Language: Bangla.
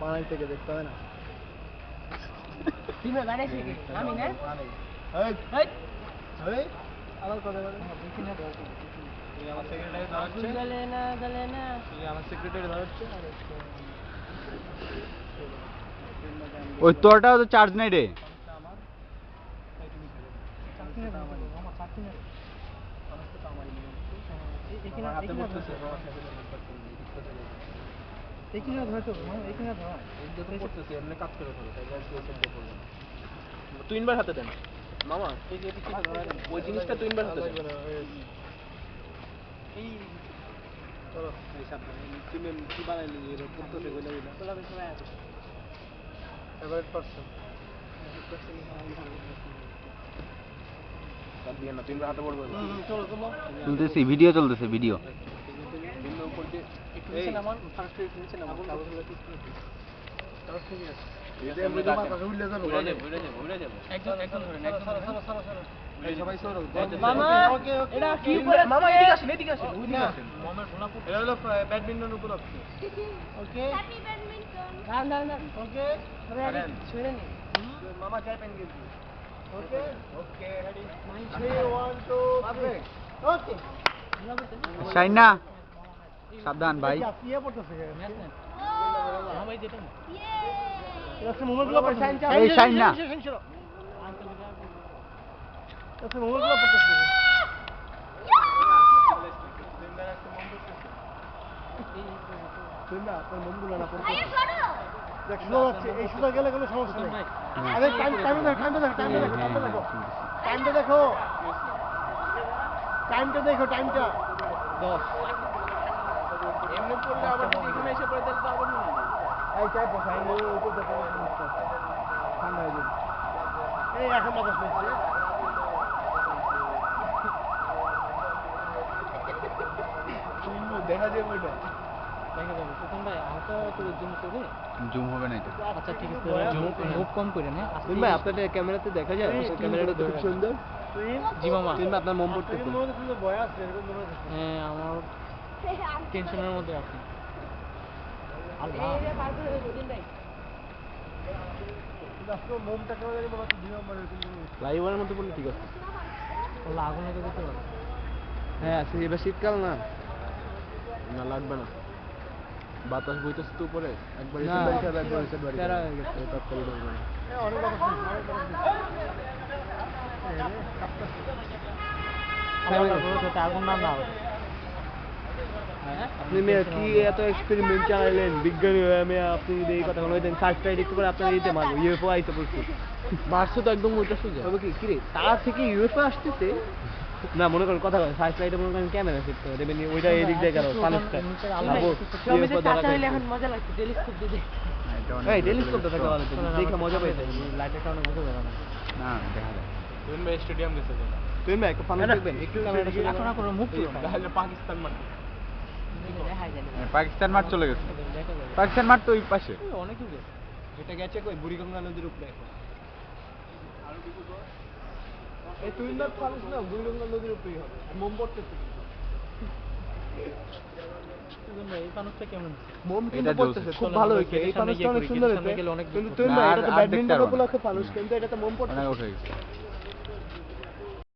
বানাই থেকে দেখতে হয় না তুমি বানাইছি কি আমি না এই এই আবার কথা বলে আমার সেক্রেটারি দাঁড়াচ্ছে গলে না গলে না আমার সেক্রেটারি দাঁড়াচ্ছে ওই তোরটাও তো চার্জ নেই রে হাতে পড়তেছে এখানে ধর তো এখানে ধর। পড়তেছে এমনি কাজ করে ফেলে তাই গ্যাস দিয়ে সেদ্ধ করলাম তুইনবার হাতে দেন। মামা এই যে ওই জিনিসটা তুইনবার হাতে দেন। এই চলো এই সাবধানে তুমি কি বানাইলি এর পড়তেছে কইলা কইলা। ফেভারিট পারসন দিয়ে না তিনবার হাতে পড়বে চলো চলো। চলতেছে ভিডিও চলতেছে ভিডিও ব্যাডমিন্টন উপলক্ষে ওকে Happy badminton. না না না ওকে করেন ছড়ে নি মামা চাই পেন গেছি ওকে ওকে রেডি 3 1 2 ওকে শাইনা সাবধান ভাই। ইয়ে পড়ছে এই শাইনা না। টাইমটা দেখো টাইমটা দশ। এমনি পড়লে আবার যদি এখানে এসে পড়ে তাহলে তো আবার মনে এই চাই বসাই ও উপর দেখো ঠান্ডা হয়ে যাবে। এই এখন বাতাস পেয়েছে। দেখা যাবে ওইটা। দেখা যাবে। প্রথম ভাই হালকা করে জুম হবে না এটা। আচ্ছা ঠিক আছে। কম করে না। ভাই ক্যামেরাতে দেখা যায়? ক্যামেরাটা তো খুব সুন্দর। জি মামা তুমি আপনার মন পড়তেছে। হ্যাঁ আমার টেনশনের মধ্যে আছি মধ্যে পড়লে ঠিক আছে। আগুন পারে। হ্যাঁ এবার শীতকাল না। না লাগবে না। বাতাস বইতেছে তো উপরে। একবার এসে বাড়ি খাবে একবার এসে বাড়ি আগুন না আপনি মেয়ে কি এত এক্সপেরিমেন্ট চালাইলেন বিজ্ঞানী হয়ে মেয়ে আপনি যদি এই কথা বলতেন সার্চ টাইট একটু করে আপনার দিতে মারবো ইউএফও আইতে পড়ছে মারছে তো একদম ওইটা সোজা। তবে কি কিরে তার থেকে ইউএফও আসতেছে? না মনে করেন কথা বলেন সার্চ লাইটে মনে করেন ক্যামেরা ফিট করে দেবেন ওইটা এই দিক দিয়ে গেল চাচা এখন মজা লাগছে টেলিস্কোপ দিয়ে এই টেলিস্কোপটা থাকা ভালো দেখে মজা পাইতে লাইটের কারণে বুঝতে পারো না না দেখা যায়। তুমি স্টেডিয়াম গেছে তুমি একটু ফানুস দেখবেন একটু ক্যামেরাটা এখন এখন মুখ তাহলে পাকিস্তান এ, পাকিস্তান মাঠ চলে গেছে। পাকিস্তান মাঠ তো ওই পাশে। অনেক দূর। গেছে এটা গেছে কই? বুড়িগঙ্গা নদীর উপরে এই তুই না না বুড়িগঙ্গা নদীর উপরেই হবে। মোম পড়তেছে। খুব ভালো হয়েছে। এই অনেক সুন্দর হয়েছে। কিন্তু তুই না, এটা তো ব্যাডমিন্টন। উপলক্ষে কিন্তু এটা তো মোম পড়তেছে উঠে গেছে।